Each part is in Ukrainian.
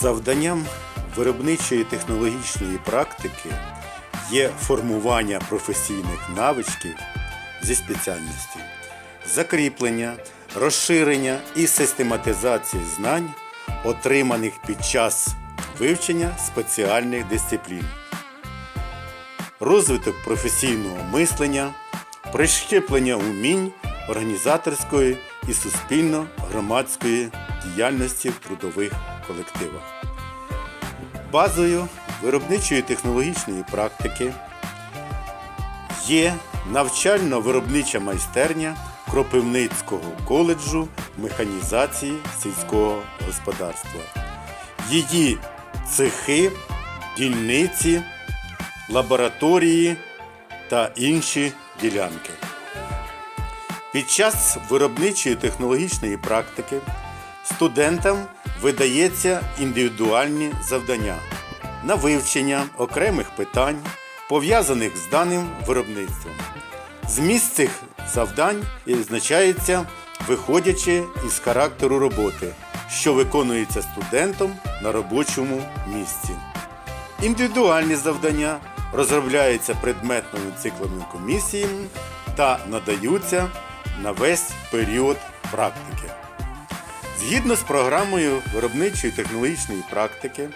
Завданням виробничої технологічної практики є формування професійних навичків зі спеціальності, закріплення, розширення і систематизації знань, отриманих під час вивчення спеціальних дисциплін, розвиток професійного мислення, прищеплення умінь організаторської і суспільно-громадської діяльності в трудових колективах. Базою виробничої технологічної практики є навчально-виробнича майстерня Кропивницького коледжу механізації сільського господарства. Її цехи, дільниці, лабораторії та інші ділянки. Під час виробничої технологічної практики студентам видається індивідуальні завдання на вивчення окремих питань, пов'язаних з даним виробництвом. Зміст цих завдань відзначається, виходячи із характеру роботи, що виконується студентом на робочому місці. Індивідуальні завдання розробляються предметними циклами комісіями та надаються на весь період практики. Згідно з програмою виробничої технологічної практики,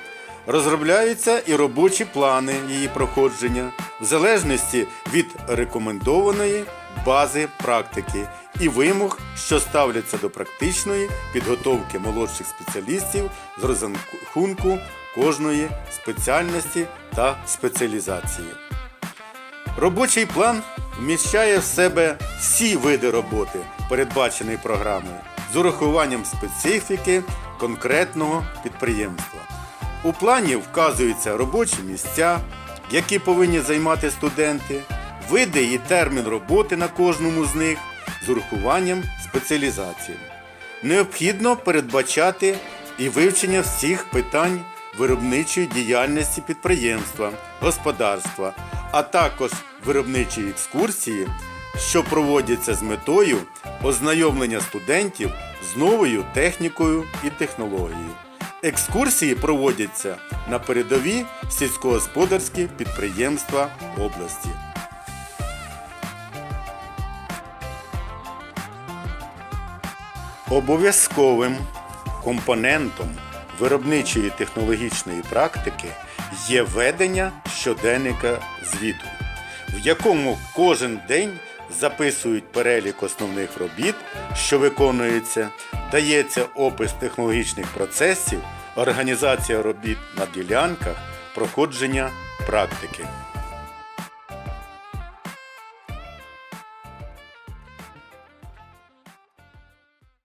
розробляються і робочі плани її проходження в залежності від рекомендованої бази практики і вимог, що ставляться до практичної підготовки молодших спеціалістів з розрахунку кожної спеціальності та спеціалізації. Робочий план вміщає в себе всі види роботи, передбаченої програмою, з урахуванням специфіки конкретного підприємства. У плані вказуються робочі місця, які повинні займати студенти, види і термін роботи на кожному з них з урахуванням спеціалізації. Необхідно передбачати і вивчення всіх питань виробничої діяльності підприємства, господарства, а також виробничої екскурсії, що проводяться з метою ознайомлення студентів з новою технікою і технологією. Екскурсії проводяться на передові сільськогосподарські підприємства області. Обов'язковим компонентом виробничої технологічної практики є ведення щоденника звіту, в якому кожен день записують перелік основних робіт, що виконуються, дається опис технологічних процесів, організація робіт на ділянках, проходження практики.